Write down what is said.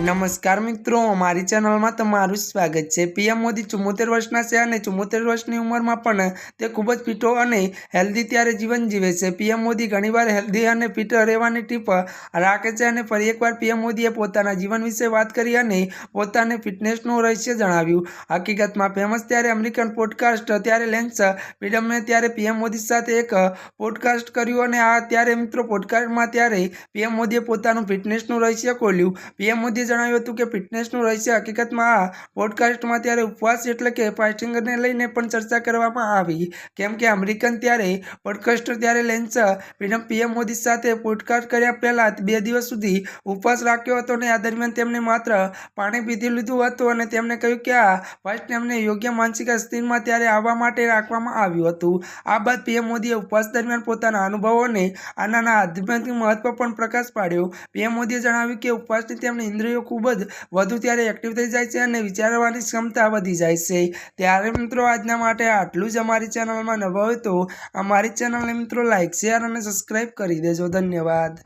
નમસ્કાર મિત્રો, અમારી ચેનલમાં તમારું સ્વાગત છે. પીએમ મોદી ચુમ્મોતેર વર્ષના છે અને ચુમ્મોતેર વર્ષની ઉંમરમાં પણ તે ખૂબ જ ફિટો અને હેલ્ધી ત્યારે જીવન જીવે છે. પીએમ મોદી ઘણીવાર હેલ્ધી અને ફિટ રહેવાની ટીપ રાખે છે અને ફરી એકવાર પીએમ મોદીએ પોતાના જીવન વિશે વાત કરી અને પોતાને ફિટનેસનું રહસ્ય જણાવ્યું. હકીકતમાં ફેમસ ત્યારે અમેરિકન પોડકાસ્ટ ત્યારે લેન્સ પીડમને ત્યારે પીએમ મોદી સાથે એક પોડકાસ્ટ કર્યું અને આ ત્યારે મિત્રો પોડકાસ્ટમાં ત્યારે પીએમ મોદીએ પોતાનું ફિટનેસનું રહસ્ય ખોલ્યું. પીએમ મોદીએ જણાવ્યું હતું કે ફિટનેસનું રહસ્ય હકીકતમાં આ પોડકાસ્ટમાં ત્યારે ઉપવાસ એટલે કે ફાસ્ટિંગને લઈને પણ ચર્ચા કરવામાં આવી. કેમ કે અમેરિકન ત્યારે પોડકાસ્ટ ત્યારે લેન્સ પીએમ પીએમ મોદી સાથે પોડકાસ્ટ કર્યા પહેલાં બે દિવસ સુધી ઉપવાસ રાખ્યો હતો અને આ દરમિયાન તેમણે માત્ર પાણી પીધી લીધું હતું અને તેમણે કહ્યું કે આ ફાસ્ટ તેમને યોગ્ય માનસિક સ્થિતિમાં ત્યારે આવવા માટે રાખવામાં આવ્યું હતું. આ બાદ પીએમ મોદીએ ઉપવાસ દરમિયાન પોતાના અનુભવોને આના આધ્યાત્મિક મહત્વ પણ પ્રકાશ પાડ્યો. પીએમ મોદીએ જણાવ્યું કે ઉપવાસની તેમની ઇન્દ્રિયો ખૂબ જ વધુ ત્યારે એક્ટિવ થઈ જાય છે અને વિચારવાની ક્ષમતા વધી જાય છે. ત્યારે મિત્રો આજના માટે આટલું જ અમારી ચેનલમાં નવા હોય તો અમારી ચેનલને મિત્રો લાઇક શેર અને સબસ્ક્રાઈબ કરી દેજો. ધન્યવાદ.